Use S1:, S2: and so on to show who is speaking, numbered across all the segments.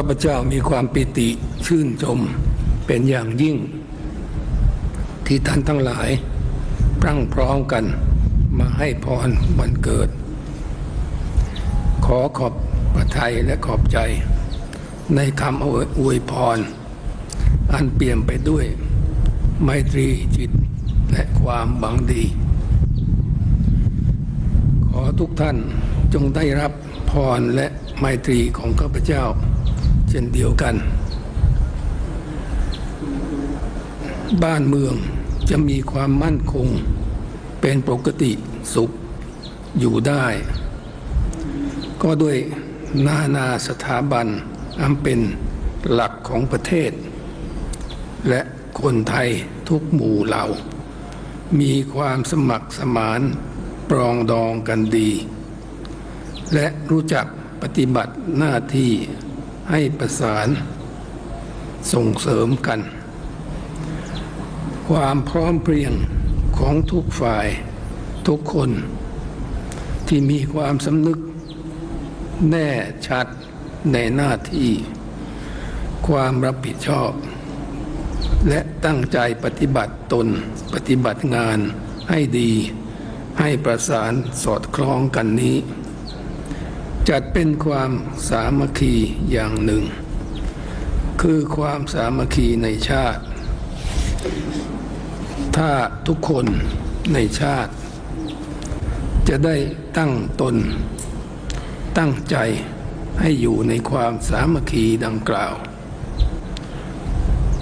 S1: าพเจ้ามีความปิติชื่นชมเป็นอย่างยิ่ง ที่ท่านทั้งหลายพรั่งพร้อมกันมาให้พรวันเกิด ขอขอบพระทัยและขอบใจ ในคำอวยพร อันเปี่ยมไปด้วย ไมตรีจิตและความบังดี ขอทุกท่านจงได้รับพรและไมตรีของข้าพเจ้า เช่นเดียวกัน บ้านเมืองจะมีความมั่นคงเป็นปกติสุขอยู่ได้ ก็ด้วยนานาสถาบันอันเป็นหลักของประเทศ และคนไทยทุกหมู่เหล่า มีความสมัครสมานปรองดองกันดี และรู้จักปฏิบัติหน้าที่ ให้ประสานส่งเสริมกัน ความพร้อมเพรียงของทุกฝ่ายทุกคน ที่มีความสำนึกแน่ชัดในหน้าที่ ความรับผิดชอบ และตั้งใจปฏิบัติตนปฏิบัติงานให้ดี ให้ประสานสอดคล้องกันนี้ จัดเป็นความสามัคคีอย่างหนึ่ง คือความสามัคคีในชาติ ถ้าทุกคนในชาติ จะได้ตั้งตน ตั้งใจให้อยู่ในความสามัคคีดังกล่าว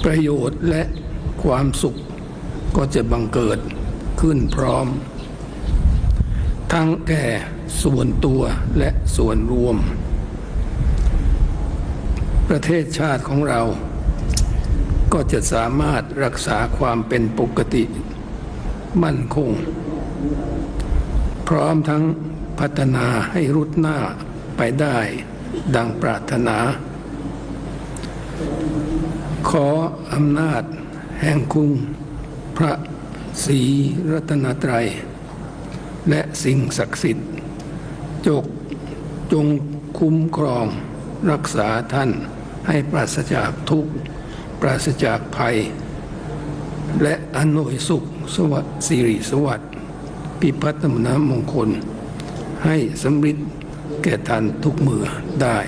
S1: ประโยชน์และความสุขก็จะบังเกิดขึ้นพร้อม ทั้งแก่ส่วนตัวและส่วนรวม ประเทศชาติของเรา ก็จะสามารถรักษาความเป็นปกติ มั่นคง พร้อมทั้งพัฒนาให้รุดหน้าไปได้ดังปรารถนา ขออำนาจแห่งคุณพระศรีรัตนตรัย และสิ่งศักดิ์สิทธิ์ จกจงคุ้มครองรักษาท่านให้ปราศจากทุกข์ ปราศจากภัย และอนวยสุขสวัสดิ์สิริสวัสดิ์พิพัฒนมงคล ให้สำเร็จแก่ท่านทุกเมื่อได้